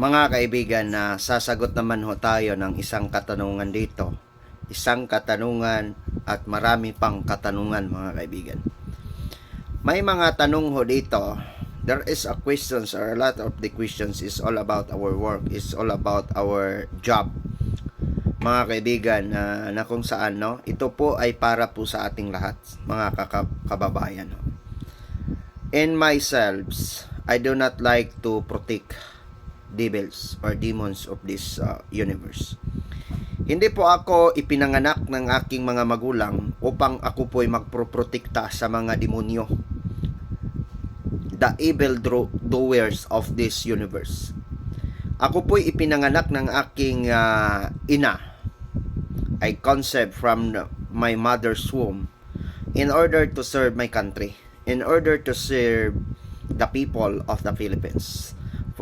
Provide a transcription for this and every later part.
Mga kaibigan, na sasagot naman ho tayo ng isang katanungan dito. Isang katanungan at marami pang katanungan mga kaibigan. May mga tanong ho dito. There is a questions or a lot of the questions is all about our work, is all about our job. Mga kaibigan, na na kung saan no, ito po ay para po sa ating lahat, mga kababayan. No? In myself, I do not like to protect devils or demons of this uh, universe. Hindi po ako ipinanganak ng aking mga magulang upang ako po ay magproprotekta sa mga demonyo. The evil doers of this universe. Ako po ay ipinanganak ng aking uh, ina. I concept from my mother's womb in order to serve my country, in order to serve the people of the Philippines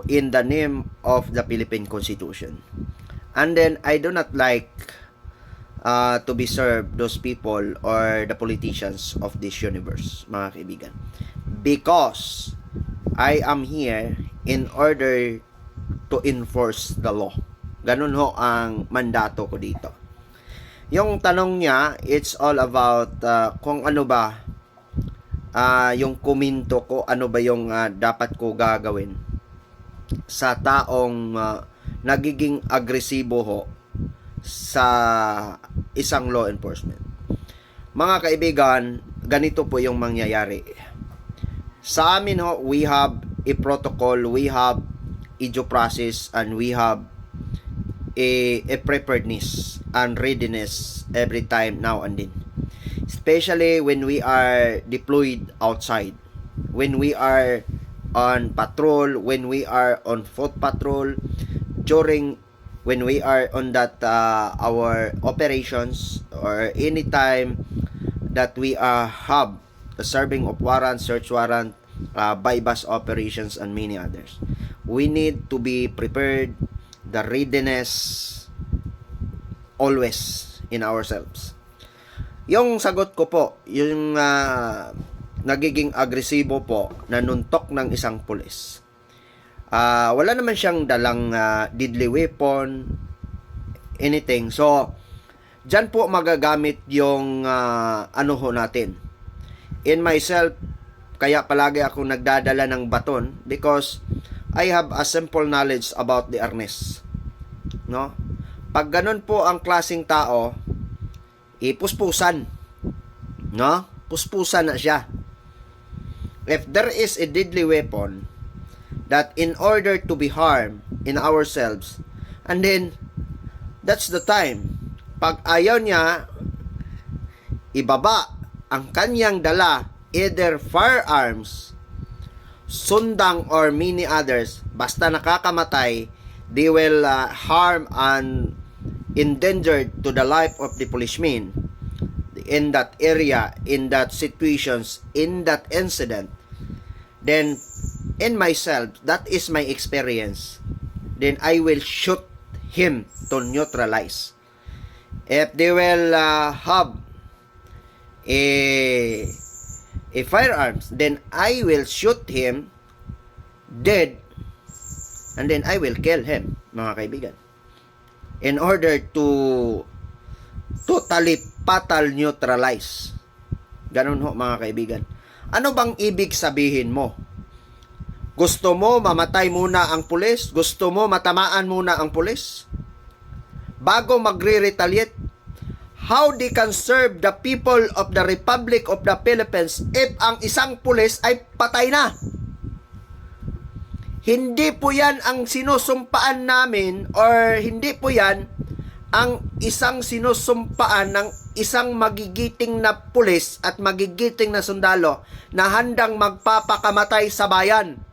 in the name of the Philippine Constitution. And then I do not like uh, to be served those people or the politicians of this universe, mga kaibigan. Because I am here in order to enforce the law. Ganun ho ang mandato ko dito. Yung tanong niya, it's all about uh, kung ano ba ah, yung komento ko, ano ba yung ah, dapat ko gagawin sa taong ah, nagiging agresibo ho sa isang law enforcement. Mga kaibigan, ganito po yung mangyayari. Sa amin ho, we have a protocol, we have a due process, and we have a, a preparedness and readiness every time now and then. Especially when we are deployed outside, when we are on patrol, when we are on foot patrol, during when we are on that uh, our operations or any time that we uh, have the serving of warrant, search warrant, uh, bypass operations, and many others. We need to be prepared, the readiness always in ourselves. Yung sagot ko po, yung ah, nagiging agresibo po, nanuntok ng isang pulis. Ah, wala naman siyang dalang ah, deadly weapon, anything. So, dyan po magagamit yung ah, ano ho natin. In myself, kaya palagi ako nagdadala ng baton because I have a simple knowledge about the arnes. No? Pag ganun po ang klasing tao, ipuspusan. No? Puspusan na siya. If there is a deadly weapon that in order to be harm in ourselves, and then that's the time. Pag ayaw niya, ibaba ang kanyang dala, either firearms, sundang or many others, basta nakakamatay, they will uh, harm and endangered to the life of the policeman in that area, in that situations, in that incident, then in myself, that is my experience, then I will shoot him to neutralize. If they will uh, have a a firearms, then I will shoot him dead and then I will kill him, mga kaibigan. In order to totally fatal neutralize. Ganun ho, mga kaibigan. Ano bang ibig sabihin mo? Gusto mo mamatay muna ang pulis? Gusto mo matamaan muna ang pulis? Bago magre-retaliate? How they can serve the people of the Republic of the Philippines if ang isang pulis ay patay na? Hindi po yan ang sinusumpaan namin or hindi po yan ang isang sinusumpaan ng isang magigiting na pulis at magigiting na sundalo na handang magpapakamatay sa bayan.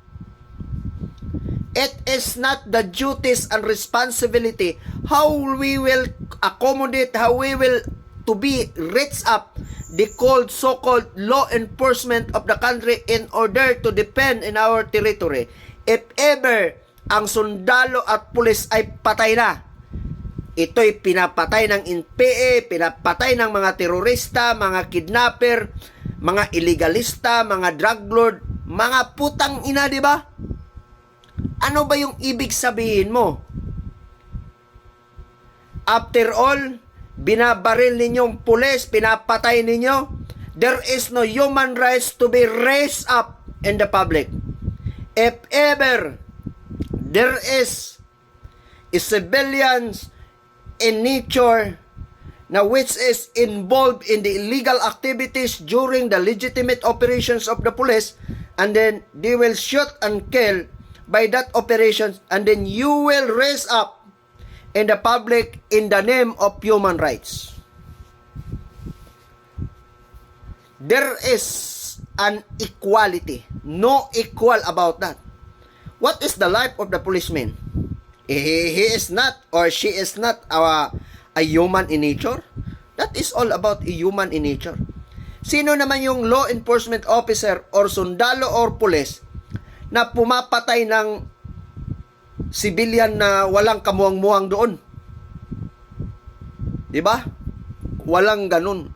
It is not the duties and responsibility how we will accommodate, how we will to be reach up the called so-called law enforcement of the country in order to defend in our territory. If ever ang sundalo at pulis ay patay na, ito'y pinapatay ng NPA, pinapatay ng mga terorista, mga kidnapper, mga illegalista, mga drug lord, mga putang ina, di ba? Ano ba yung ibig sabihin mo? After all, binabaril ninyong pulis, pinapatay ninyo, there is no human rights to be raised up in the public. If ever there is a civilians in nature na which is involved in the illegal activities during the legitimate operations of the police and then they will shoot and kill by that operations and then you will raise up in the public in the name of human rights. There is an equality. No equal about that. What is the life of the policeman? He, is not or she is not a, a human in nature. That is all about a human in nature. Sino naman yung law enforcement officer or sundalo or pulis na pumapatay ng civilian na walang kamuang-muang doon? 'Di ba? Walang ganun.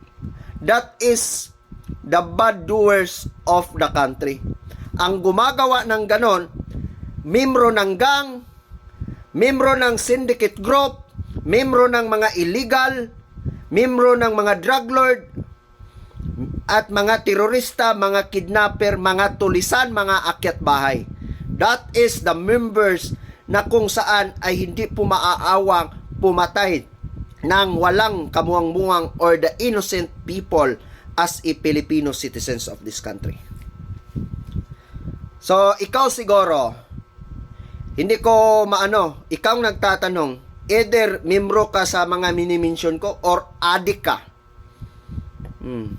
That is the bad doers of the country. Ang gumagawa ng ganon, membro ng gang, membro ng syndicate group, membro ng mga illegal, membro ng mga drug lord, at mga terorista, mga kidnapper, mga tulisan, mga akyat bahay. That is the members na kung saan ay hindi po maaawang pumatay ng walang kamuang-muang or the innocent people as a Filipino citizens of this country. So, ikaw siguro, hindi ko maano, ikaw nagtatanong, either membro ka sa mga minimension ko or adik ka. Hmm.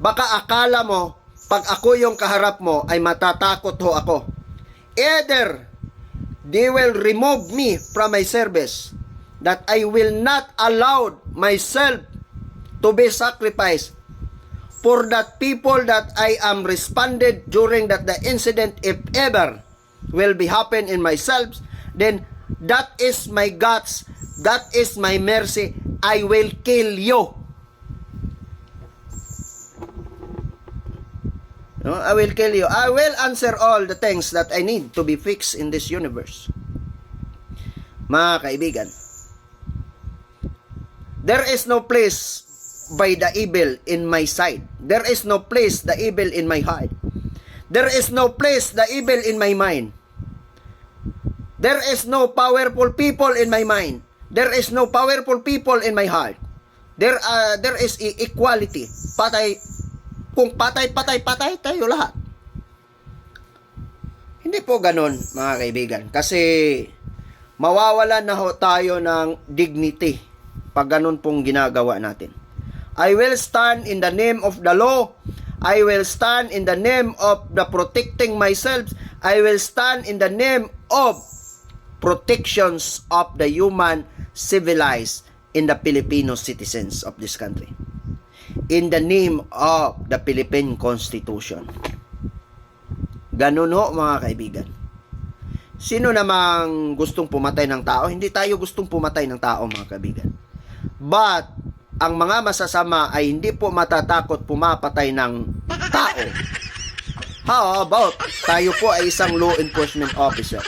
Baka akala mo, pag ako yung kaharap mo, ay matatakot ho ako. Either, they will remove me from my service, that I will not allow myself to be sacrificed for that people that I am responded during that the incident, if ever, will be happen in myself, then that is my guts, that is my mercy, I will kill you. No, I will kill you. I will answer all the things that I need to be fixed in this universe. Mga kaibigan, there is no place by the evil in my side. There is no place the evil in my heart. There is no place the evil in my mind. There is no powerful people in my mind. There is no powerful people in my heart. There uh, there is e- equality. Patay kung patay patay patay tayo lahat. Hindi po ganun, mga kaibigan. Kasi mawawalan na ho tayo ng dignity pag ganun pong ginagawa natin. I will stand in the name of the law. I will stand in the name of the protecting myself. I will stand in the name of protections of the human civilized in the Filipino citizens of this country. In the name of the Philippine Constitution. Ganun ho mga kaibigan. Sino namang gustong pumatay ng tao? Hindi tayo gustong pumatay ng tao mga kaibigan. But, ang mga masasama ay hindi po matatakot pumapatay ng tao. How about tayo po ay isang law enforcement officer?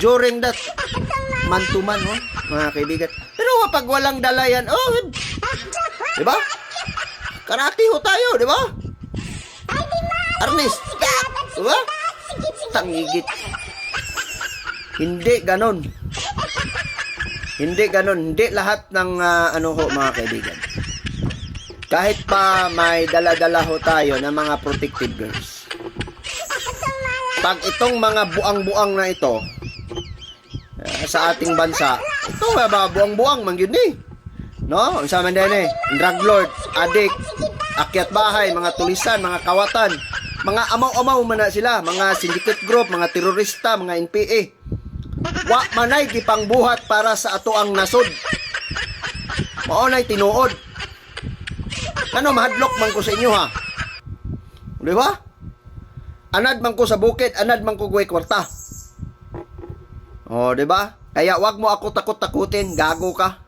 During that man to man, oh, mga kaibigan. Pero kapag walang dala yan, oh, di ba? Karate ho tayo, di ba? Arnis, di ba? Tangigit. Hindi ganon. Hindi ganon. Hindi lahat ng ah, ano ho mga kaibigan. Kahit pa may dala-dala ho tayo ng mga protective girls. Pag itong mga buang-buang na ito ah, sa ating bansa, ito ba buang-buang man yun eh. No? Ang sama din eh. Drug lord, addict, akyat bahay, mga tulisan, mga kawatan, mga amaw-amaw man na sila, mga syndicate group, mga terorista, mga NPA. Wa manay gipang buhat para sa ato ang nasod. Maunay tinuod. Ano mahadlok man ko sa inyo ha? Di ba? Anad man ko sa bukid, anad man ko guway kwarta. Oh, di ba? Kaya wag mo ako takot-takutin, gago ka.